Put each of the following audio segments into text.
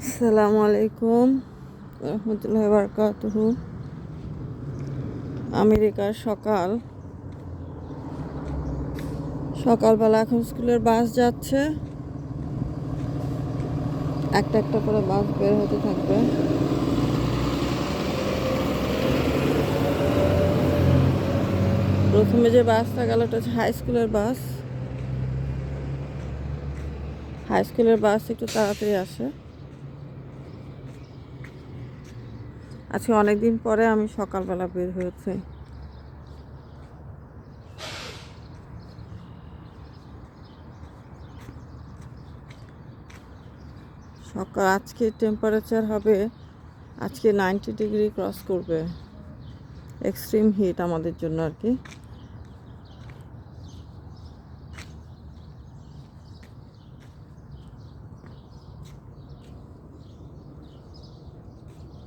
আসসালামু আলাইকুম রহমতুল্লাহ বারকাতুহ। আমেরিকার সকাল। সকালবেলা এখন স্কুলের বাস যাচ্ছে। একটা একটা করে বাস বের হতে থাকবে। প্রথমে যে বাসটা গেল ওটা হচ্ছে হাই স্কুলের বাস। হাই স্কুলের বাস একটু তাড়াতাড়ি আসে। আজকে অনেক দিন পরে আমি সকালবেলা বের হয়েছে। সকাল, আজকে টেম্পারেচার হবে, আজকে নাইনটি ডিগ্রি ক্রস করবে। এক্সট্রিম হিট আমাদের জন্য আর কি।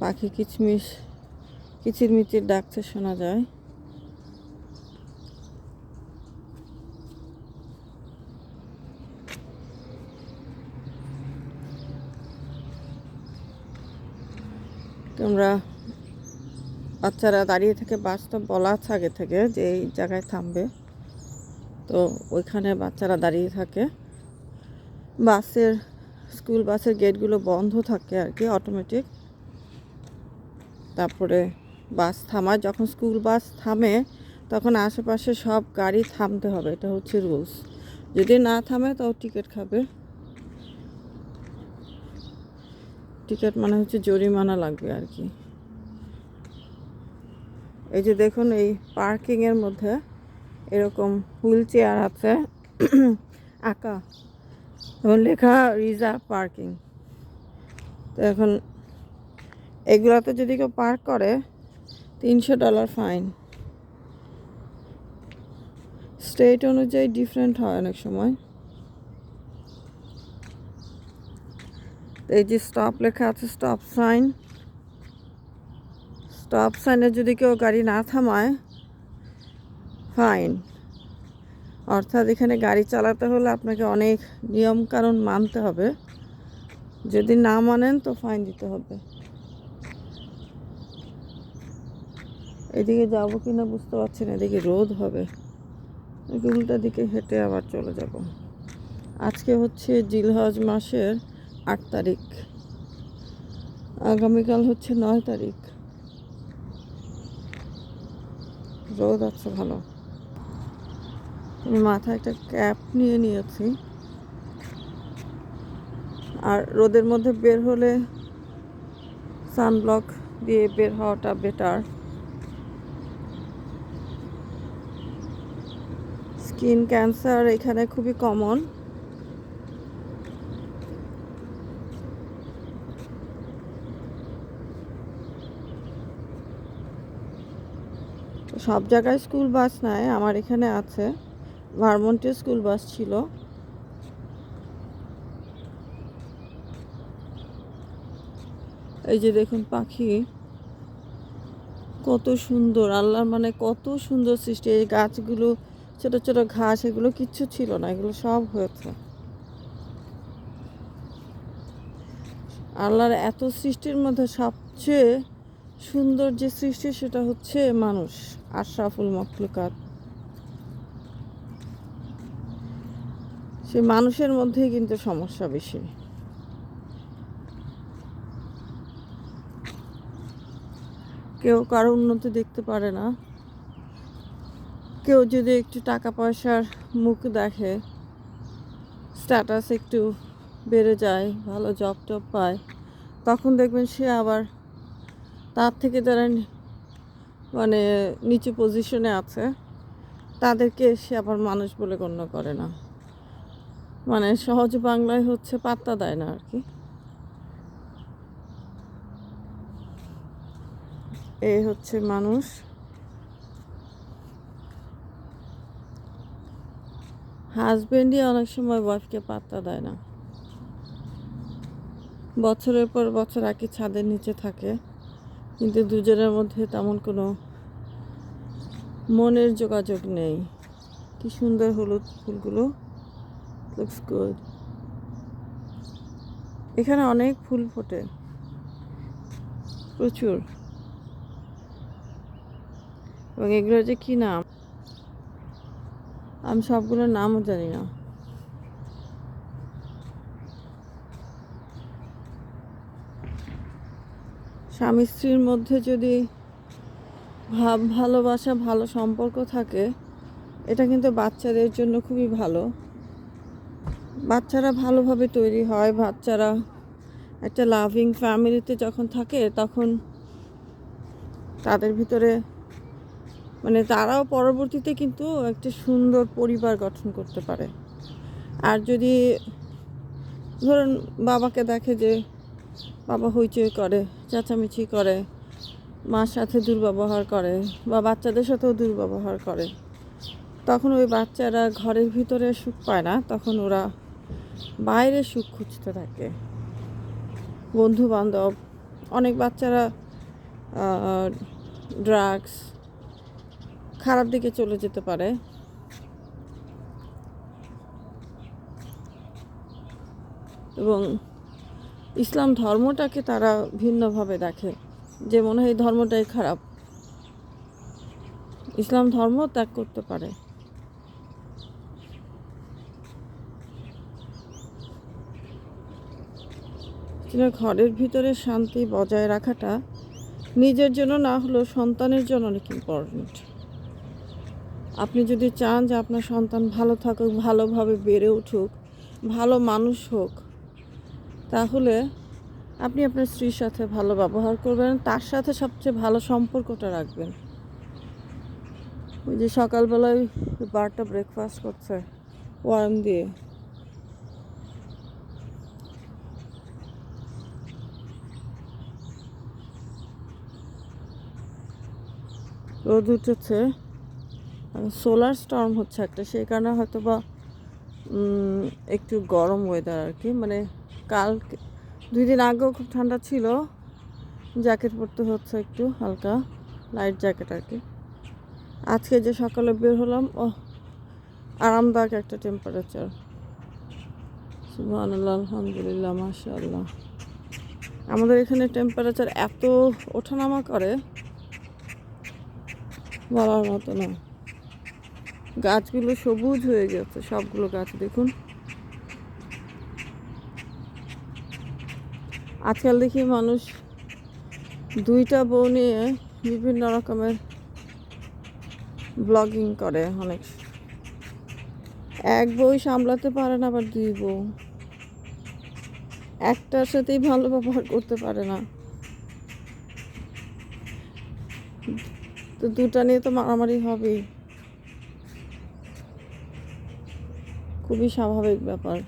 পাখি কিচমিচ, কিচিরমিচির ডাকতে শোনা যায়। তোমরা বাচ্চারা দাঁড়িয়ে থেকে তো বলা আছে আগে থেকে যে এই জায়গায় থামবে। তো ওইখানে বাচ্চারা দাঁড়িয়ে থাকে। বাসের, স্কুল বাসের গেটগুলো বন্ধ থাকে আর কি অটোমেটিক তারপরে বাস থামায়। যখন স্কুল বাস থামে, তখন আশেপাশে সব গাড়ি থামতে হবে। এটা হচ্ছে রুলস যদি না থামে, তাও টিকিট খাবে। টিকিট মানে হচ্ছে জরিমানা লাগবে আর কি। এই যে দেখুন, এই পার্কিংয়ের মধ্যে এরকম হুইল চেয়ার আছে। আঁকা। লেখা রিজার্ভ পার্কিং। তো এখন এগুলাতে যদি কেউ পার্ক করে, তিনশো ডলার ফাইন স্টেট অনুযায়ী ডিফারেন্ট হয় অনেক সময়। এই যে স্টপ লেখা আছে স্টপ সাইন স্টপ সাইনে যদি কেউ গাড়ি না থামায় ফাইন অর্থাৎ এখানে গাড়ি চালাতে হলে আপনাকে অনেক নিয়মকানুন মানতে হবে। যদি না মানেন তো ফাইন দিতে হবে। এদিকে যাব কি না বুঝতে পারছি না, এদিকে রোদ হবে। উল্টা দিকে হেঁটে আবার চলে যাব। আজকে হচ্ছে জিলহজ মাসের আট তারিখ। আগামীকাল হচ্ছে নয় তারিখ। রোদ আছে ভালো। মাথায় একটা ক্যাপ নিয়ে নিয়েছি। আর রোদের মধ্যে বের হলে সানব্লক দিয়ে বের হওয়াটা বেটার স্কিন ক্যান্সার এখানে খুবই কমন। সব জায়গায় স্কুল বাস নাই, আমার এখানে আছে। ভারমন্টে স্কুল বাস ছিল। এই যে দেখুন পাখি। কত সুন্দর, আল্লাহর মানে কত সুন্দর সৃষ্টি। এই গাছগুলো ছোট ছোট ঘাস, এগুলো কিচ্ছু ছিল না, এগুলো সব হয়েছে। আল্লাহর এত সৃষ্টির মধ্যে সবচেয়ে সুন্দর যে সৃষ্টি, সেটা হচ্ছে মানুষ, আশরাফুল মখলুকাত। সে মানুষের মধ্যেই কিন্তু সমস্যা বেশি। কেউ কারও উন্নতি দেখতে পারে না। কেউ যদি একটু টাকা পয়সার মুখ দেখে স্ট্যাটাস একটু বেড়ে যায়, ভালো জব টব পায়, তখন দেখবেন সে আবার তার থেকে যারা মানে নিচু পজিশনে আছে, তাদেরকে সে আবার মানুষ বলে গণ্য করে না। মানে সহজ বাংলায় হচ্ছে পাত্তা দেয় না আর কি। এই হচ্ছে মানুষ। হাজবেন্ডই অনেক সময় ওয়াইফকে পাত্তা দেয় না। বছরের পর বছর একই ছাদের নিচে থাকে, কিন্তু দুজনের মধ্যে তেমন কোনো মনের যোগাযোগ নেই। কি সুন্দর হলুদ ফুলগুলো। লুকস গুড এখানে অনেক ফুল ফোটে। প্রচুর। এবং এগুলোর যে কি নাম? আমি সবগুলোর নামও জানি না। স্বামী স্ত্রীর মধ্যে যদি ভাব ভালোবাসা, ভালো সম্পর্ক থাকে, এটা কিন্তু বাচ্চাদের জন্য খুবই ভালো। বাচ্চারা ভালোভাবে তৈরি হয়, বাচ্চারা একটা লাভিং ফ্যামিলিতে যখন থাকে, তখন তাদের ভিতরে মানে তারাও পরবর্তীতে কিন্তু একটা সুন্দর পরিবার গঠন করতে পারে। আর যদি ধরুন বাবাকে দেখে যে বাবা হইচই করে, চেঁচামেচি করে, মার সাথে দুর্ব্যবহার করে বা বাচ্চাদের সাথেও দুর্ব্যবহার করে, তখন ওই বাচ্চারা ঘরের ভিতরে সুখ পায় না, তখন ওরা বাইরে সুখ খুঁজতে থাকে। বন্ধু বান্ধব অনেক বাচ্চারা ড্রাগস খারাপ দিকে চলে যেতে পারে। এবং ইসলাম ধর্মটাকে তারা ভিন্নভাবে দেখে যে মনে হয় ধর্মটাই খারাপ। ইসলাম ধর্ম ত্যাগ করতে পারে। ঘরের ভিতরে শান্তি বজায় রাখাটা নিজের জন্য না হলেও সন্তানের জন্য অনেক ইম্পর্ট্যান্ট আপনি যদি চান যে আপনার সন্তান ভালো থাকুক, ভালোভাবে বেড়ে উঠুক, ভালো মানুষ হোক, তাহলে আপনি আপনার স্ত্রীর সাথে ভালো ব্যবহার করবেন। তার সাথে সবচেয়ে ভালো সম্পর্কটা রাখবেন। ওই যে সকালবেলায় বারটা ব্রেকফাস্ট করছে, ওয়ার্ম দিয়ে। রোদ উঠেছে। সোলার স্টর্ম হচ্ছে একটা, সেই কারণে হয়তো বা একটু গরম ওয়েদার আর কি। মানে কাল দুই দিন আগেও খুব ঠান্ডা ছিল জ্যাকেট পরতে হচ্ছে একটু হালকা লাইট জ্যাকেট আর কি। আজকে যে সকালে বের হলাম ও আরামদায়ক একটা টেম্পারেচার সুবহানাল্লাহ, আলহামদুলিল্লাহ, মাশাআল্লাহ। আমাদের এখানে টেম্পারেচার এত ওঠানামা করে, বলার মতো না। গাছগুলো সবুজ হয়ে গেছে, সবগুলো গাছ দেখুন। আজকাল দেখি মানুষ দুইটা বউ নিয়ে বিভিন্ন রকমের ব্লগিং করে অনেক। এক বই সামলাতে পারে না, আবার দুই বউ। একটার সাথেই ভালো ব্যবহার করতে পারে না। তো দুটা নিয়ে তো মারামারি হবেই। খুবই স্বাভাবিক ব্যাপার।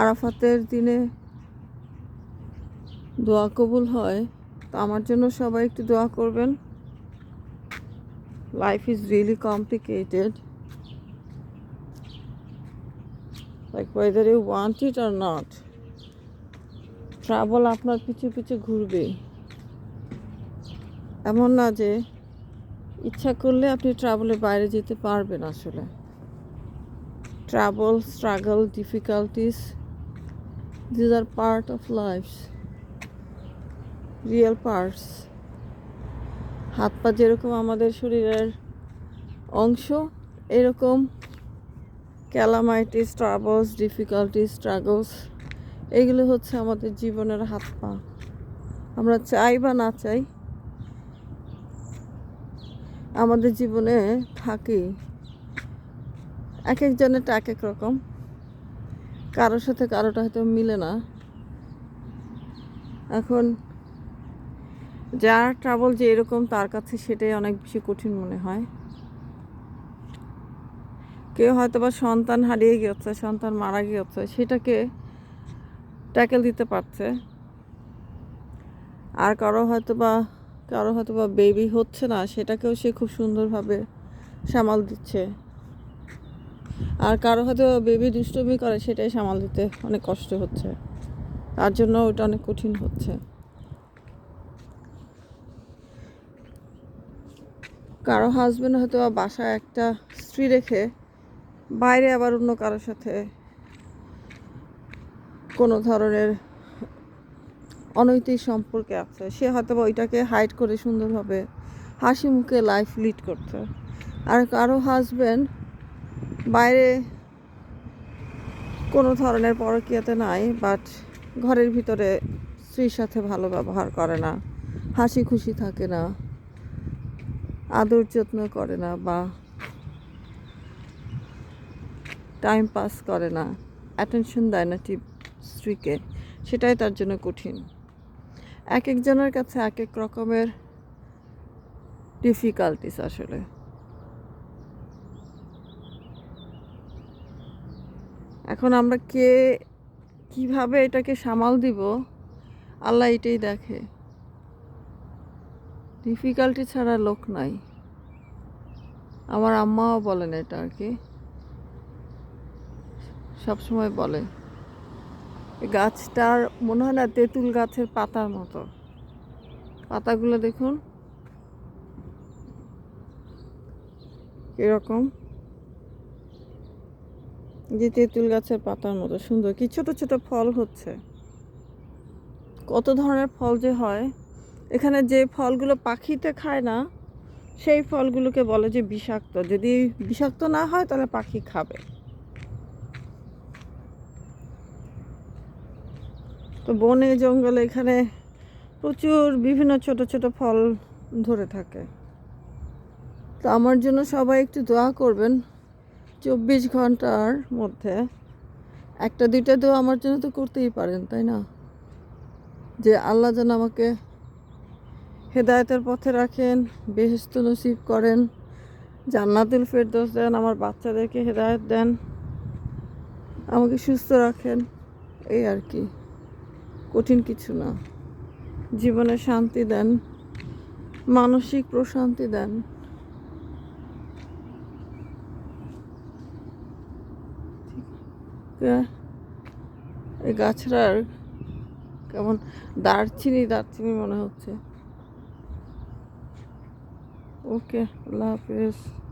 আরাফাতের দিনে দোয়া কবুল হয়, তো আমার জন্য সবাই একটু দোয়া করবেন। Life is really complicated like whether you want it or not travel আপনার পিছু পিছু ঘুরবে। এমন না যে ইচ্ছা করলে আপনি ট্রাভেলের বাইরে যেতে পারবেন আসলে। Travel struggle difficulties these are part of life real parts হাত পা যেরকম আমাদের শরীরের অংশ, এরকম ক্যালামাইটিস ট্রাভেলস ডিফিকাল্টিস স্ট্রাগলস এগুলো হচ্ছে আমাদের জীবনের হাত পা। আমরা চাই বা না চাই আমাদের জীবনে থাকে। এক একজনের এক এক রকম। কারোর সাথে কারোটা হয়তো মিলে না। এখন যার ট্রাভেল যে এরকম, তার কাছে সেটাই অনেক বেশি কঠিন মনে হয়। কেউ হয়তো বা সন্তান হারিয়ে গেছে সন্তান মারা গিয়েছে, সেটাকে ট্যাকেল দিতে পারছে। আর কারও হয়তো বা কারও হয়তো বা বেবি হচ্ছে না, সেটাকেও সে খুব সুন্দরভাবে সামাল দিচ্ছে। আর কারও হয়তো বেবি দুষ্টমি করে, সেটাই সামাল দিতে অনেক কষ্ট হচ্ছে। তার জন্য ওটা অনেক কঠিন হচ্ছে। কারও হাজবেন্ড হয়তো বাসায় একটা স্ত্রী রেখে বাইরে আবার অন্য কারোর সাথে কোনো ধরনের অনৈতিক সম্পর্কে আছে। সে হয়তো বা ওইটাকে হাইড করে সুন্দরভাবে হাসি মুখে লাইফ লিড করছে আর কারও হাজবেন্ড বাইরে কোনো ধরনের পরকীয়াতে নাই বাট ঘরের ভিতরে স্ত্রীর সাথে ভালো ব্যবহার করে না, হাসি খুশি থাকে না, আদর যত্ন করে না বা টাইম পাস করে না। অ্যাটেনশন দেয় না স্ত্রীকে সেটাই তার জন্য কঠিন। এক একজনের কাছে এক এক রকমের ডিফিকাল্টিস আসলে। এখন আমরা কে, কীভাবে এটাকে সামাল দিব? আল্লাহ এটাই দেখে। ডিফিকাল্টি ছাড়া লোক নাই। আমার আম্মাও বলেন এটা আর কি। সবসময় বলে। গাছটার, মনে হয় না, তেঁতুল গাছের পাতার মতো। পাতাগুলো দেখুন। এরকম যে তেঁতুল গাছের পাতার মতো, সুন্দর। কি ছোট ছোট ফল হচ্ছে। কত ধরনের ফল যে হয়। এখানে যে ফলগুলো পাখিতে খায় না, সেই ফলগুলোকে বলে যে বিষাক্ত। যদি বিষাক্ত না হয়, তাহলে পাখি খাবে। তো বনে, জঙ্গলে এখানে প্রচুর বিভিন্ন ছোট ছোট ফল ধরে থাকে। তো আমার জন্য সবাই একটু দোয়া করবেন চব্বিশ ঘণ্টার মধ্যে। একটা, দুইটা দোয়া আমার জন্য তো করতেই পারেন, তাই না? যে আল্লাহ যেন আমাকে হেদায়তের পথে রাখেন বেহেস্ত নসিব করেন, জান্নাতুল ফেরদৌস দেন, আমার বাচ্চাদেরকে হেদায়ত দেন, আমাকে সুস্থ রাখেন, এই আর কি। কঠিন কিছু না। জীবনে শান্তি দেন। মানসিক প্রশান্তি দেন। এই কেমন দারচিনি দারচিনি মনে হচ্ছে। ওকে, আল্লাহ হাফিজ।